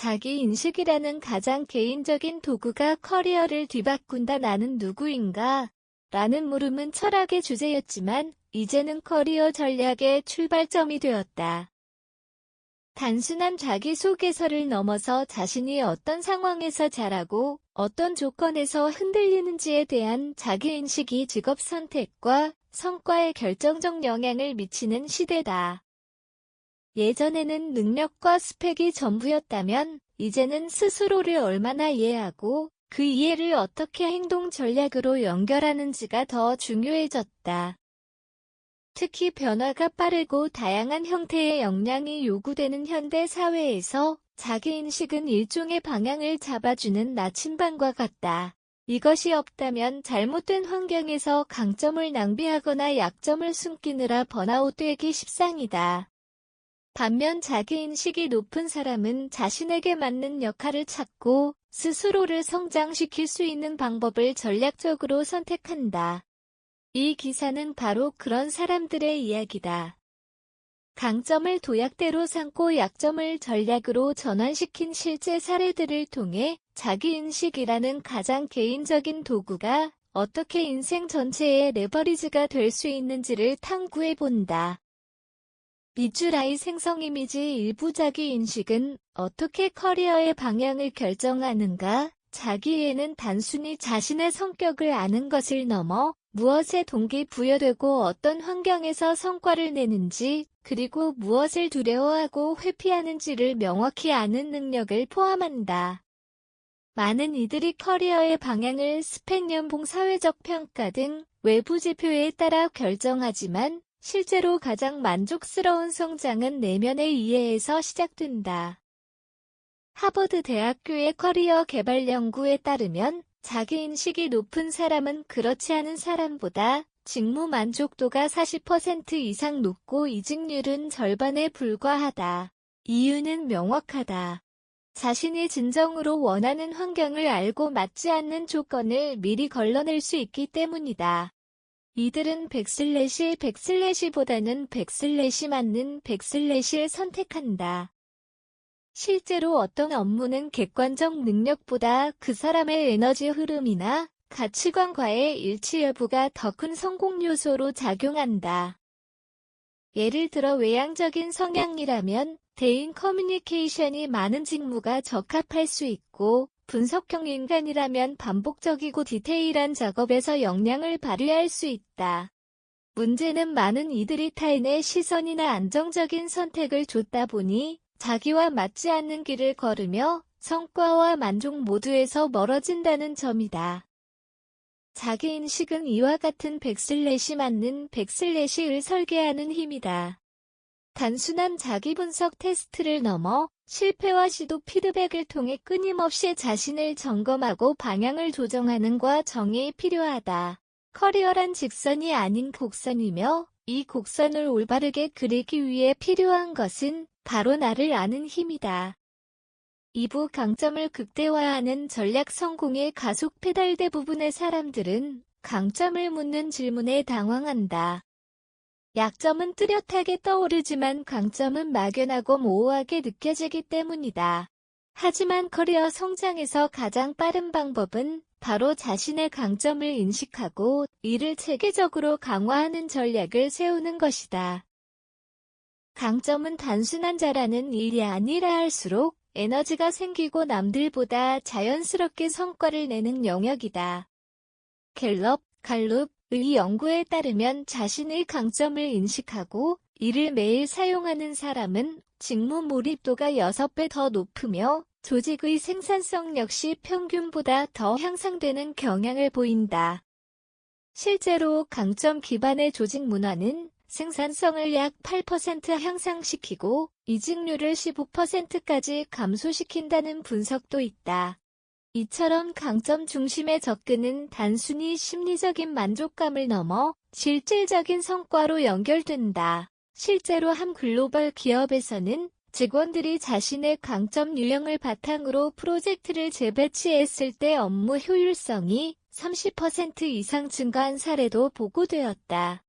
자기 인식이라는 가장 개인적인 도구가 커리어를 뒤바꾼다 나는 누구인가? 라는 물음은 철학의 주제였지만 이제는 커리어 전략의 출발점이 되었다. 단순한 자기소개서를 넘어서 자신이 어떤 상황에서 자라고 어떤 조건에서 흔들리는지에 대한 자기인식이 직업 선택과 성과에 결정적 영향을 미치는 시대다. 예전에는 능력과 스펙이 전부였다면 이제는 스스로를 얼마나 이해하고 그 이해를 어떻게 행동 전략으로 연결하는지가 더 중요해졌다. 특히 변화가 빠르고 다양한 형태의 역량이 요구되는 현대 사회에서 자기인식은 일종의 방향을 잡아주는 나침반과 같다. 이것이 없다면 잘못된 환경에서 강점을 낭비하거나 약점을 숨기느라 번아웃되기 십상이다. 반면 자기인식이 높은 사람은 자신에게 맞는 역할을 찾고 스스로를 성장시킬 수 있는 방법을 전략적으로 선택한다. 이 기사는 바로 그런 사람들의 이야기다. 강점을 도약대로 삼고 약점을 전략으로 전환시킨 실제 사례들을 통해 자기인식이라는 가장 개인적인 도구가 어떻게 인생 전체의 레버리지가 될 수 있는지를 탐구해 본다. 미주라이 생성 이미지 일부 자기 인식은 어떻게 커리어의 방향을 결정하는가? 자기에는 단순히 자신의 성격을 아는 것을 넘어 무엇에 동기부여되고 어떤 환경에서 성과를 내는지 그리고 무엇을 두려워하고 회피하는지를 명확히 아는 능력을 포함한다. 많은 이들이 커리어의 방향을 스펙 연봉 사회적 평가 등 외부 지표에 따라 결정하지만 실제로 가장 만족스러운 성장은 내면의 이해에서 시작된다. 하버드 대학교의 커리어 개발 연구에 따르면 자기인식이 높은 사람은 그렇지 않은 사람보다 직무 만족도가 40% 이상 높고 이직률은 절반에 불과하다. 이유는 명확하다. 자신이 진정으로 원하는 환경을 알고 맞지 않는 조건을 미리 걸러낼 수 있기 때문이다. 이들은 백슬래시 백슬래시보다는 백슬래시 맞는 백슬래시를 선택한다. 실제로 어떤 업무는 객관적 능력보다 그 사람의 에너지 흐름이나 가치관과의 일치 여부가 더 큰 성공 요소로 작용한다. 예를 들어 외향적인 성향이라면 대인 커뮤니케이션이 많은 직무가 적합할 수 있고 분석형 인간이라면 반복적이고 디테일한 작업에서 역량을 발휘할 수 있다. 문제는 많은 이들이 타인의 시선이나 안정적인 선택을 줬다 보니 자기와 맞지 않는 길을 걸으며 성과와 만족 모두에서 멀어진다는 점이다. 자기인식은 이와 같은 백슬래시 맞는 백슬래시를 설계하는 힘이다. 단순한 자기 분석 테스트를 넘어 실패와 시도 피드백을 통해 끊임없이 자신을 점검하고 방향을 조정하는 과정이 필요하다. 커리어란 직선이 아닌 곡선이며 이 곡선을 올바르게 그리기 위해 필요한 것은 바로 나를 아는 힘이다. 2부 강점을 극대화하는 전략 성공의 가속 페달 대부분의 사람들은 강점을 묻는 질문에 당황한다. 약점은 뚜렷하게 떠오르지만 강점은 막연하고 모호하게 느껴지기 때문이다. 하지만 커리어 성장에서 가장 빠른 방법은 바로 자신의 강점을 인식하고 이를 체계적으로 강화하는 전략을 세우는 것이다. 강점은 단순한 자라는 일이 아니라 할수록 에너지가 생기고 남들보다 자연스럽게 성과를 내는 영역이다. 갤럽, 갈룹, 의 연구에 따르면 자신의 강점을 인식하고 이를 매일 사용하는 사람은 직무 몰입도가 6배 더 높으며 조직의 생산성 역시 평균보다 더 향상되는 경향을 보인다. 실제로 강점 기반의 조직 문화는 생산성을 약 8% 향상시키고 이직률을 15%까지 감소시킨다는 분석도 있다. 이처럼 강점 중심의 접근은 단순히 심리적인 만족감을 넘어 실질적인 성과로 연결된다. 실제로 한 글로벌 기업에서는 직원들이 자신의 강점 유형을 바탕으로 프로젝트를 재배치했을 때 업무 효율성이 30% 이상 증가한 사례도 보고되었다.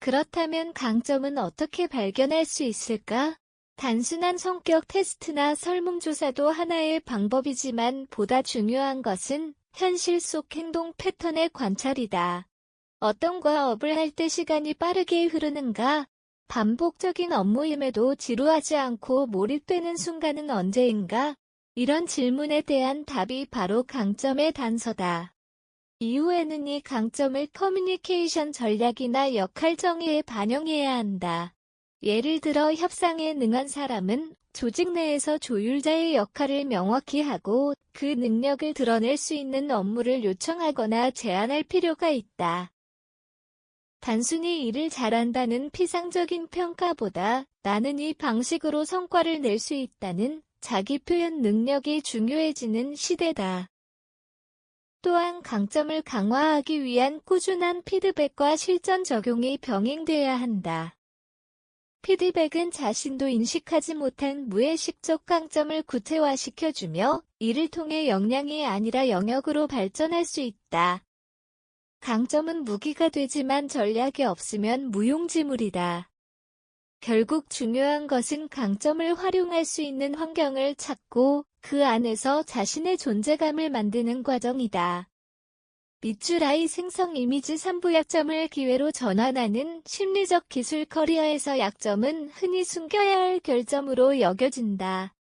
그렇다면 강점은 어떻게 발견할 수 있을까? 단순한 성격 테스트나 설문조사도 하나의 방법이지만 보다 중요한 것은 현실 속 행동 패턴의 관찰이다. 어떤 과업을 할 때 시간이 빠르게 흐르는가? 반복적인 업무임에도 지루하지 않고 몰입되는 순간은 언제인가? 이런 질문에 대한 답이 바로 강점의 단서다. 이후에는 이 강점을 커뮤니케이션 전략이나 역할 정의에 반영해야 한다. 예를 들어 협상에 능한 사람은 조직 내에서 조율자의 역할을 명확히 하고 그 능력을 드러낼 수 있는 업무를 요청하거나 제안할 필요가 있다. 단순히 일을 잘한다는 피상적인 평가보다 나는 이 방식으로 성과를 낼 수 있다는 자기 표현 능력이 중요해지는 시대다. 또한 강점을 강화하기 위한 꾸준한 피드백과 실전 적용이 병행돼야 한다. 피드백은 자신도 인식하지 못한 무의식적 강점을 구체화시켜주며 이를 통해 역량이 아니라 영역으로 발전할 수 있다. 강점은 무기가 되지만 전략이 없으면 무용지물이다. 결국 중요한 것은 강점을 활용할 수 있는 환경을 찾고 그 안에서 자신의 존재감을 만드는 과정이다. 밑줄아이 생성 이미지 3부 약점을 기회로 전환하는 심리적 기술 커리어에서 약점은 흔히 숨겨야 할 결점으로 여겨진다.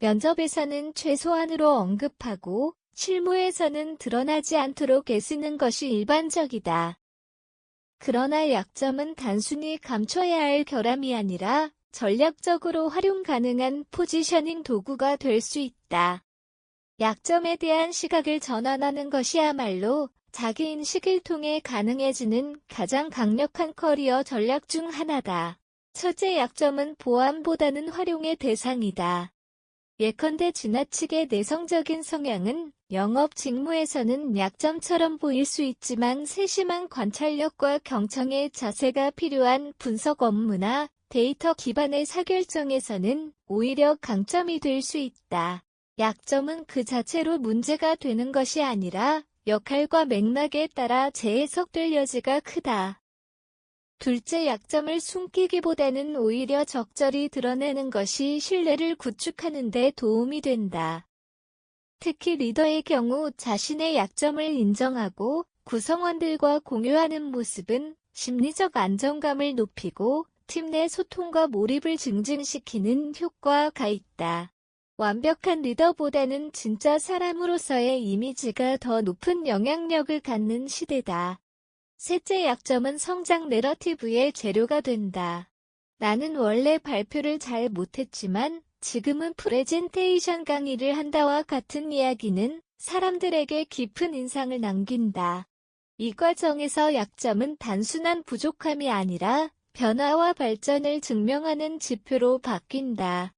면접에서는 최소한으로 언급하고 실무에서는 드러나지 않도록 애쓰는 것이 일반적이다. 그러나 약점은 단순히 감춰야 할 결함이 아니라 전략적으로 활용 가능한 포지셔닝 도구가 될 수 있다. 약점에 대한 시각을 전환하는 것이야말로 자기인식을 통해 가능해지는 가장 강력한 커리어 전략 중 하나다. 첫째 약점은 보완보다는 활용의 대상이다. 예컨대 지나치게 내성적인 성향은 영업 직무에서는 약점처럼 보일 수 있지만 세심한 관찰력과 경청의 자세가 필요한 분석 업무나 데이터 기반의 사결정에서는 오히려 강점이 될 수 있다. 약점은 그 자체로 문제가 되는 것이 아니라 역할과 맥락에 따라 재해석될 여지가 크다. 둘째 약점을 숨기기보다는 오히려 적절히 드러내는 것이 신뢰를 구축하는 데 도움이 된다. 특히 리더의 경우 자신의 약점을 인정하고 구성원들과 공유하는 모습은 심리적 안정감을 높이고 팀 내 소통과 몰입을 증진시키는 효과가 있다. 완벽한 리더보다는 진짜 사람으로서의 이미지가 더 높은 영향력을 갖는 시대다. 셋째 약점은 성장 내러티브의 재료가 된다. 나는 원래 발표를 잘 못했지만 지금은 프레젠테이션 강의를 한다와 같은 이야기는 사람들에게 깊은 인상을 남긴다. 이 과정에서 약점은 단순한 부족함이 아니라 변화와 발전을 증명하는 지표로 바뀐다.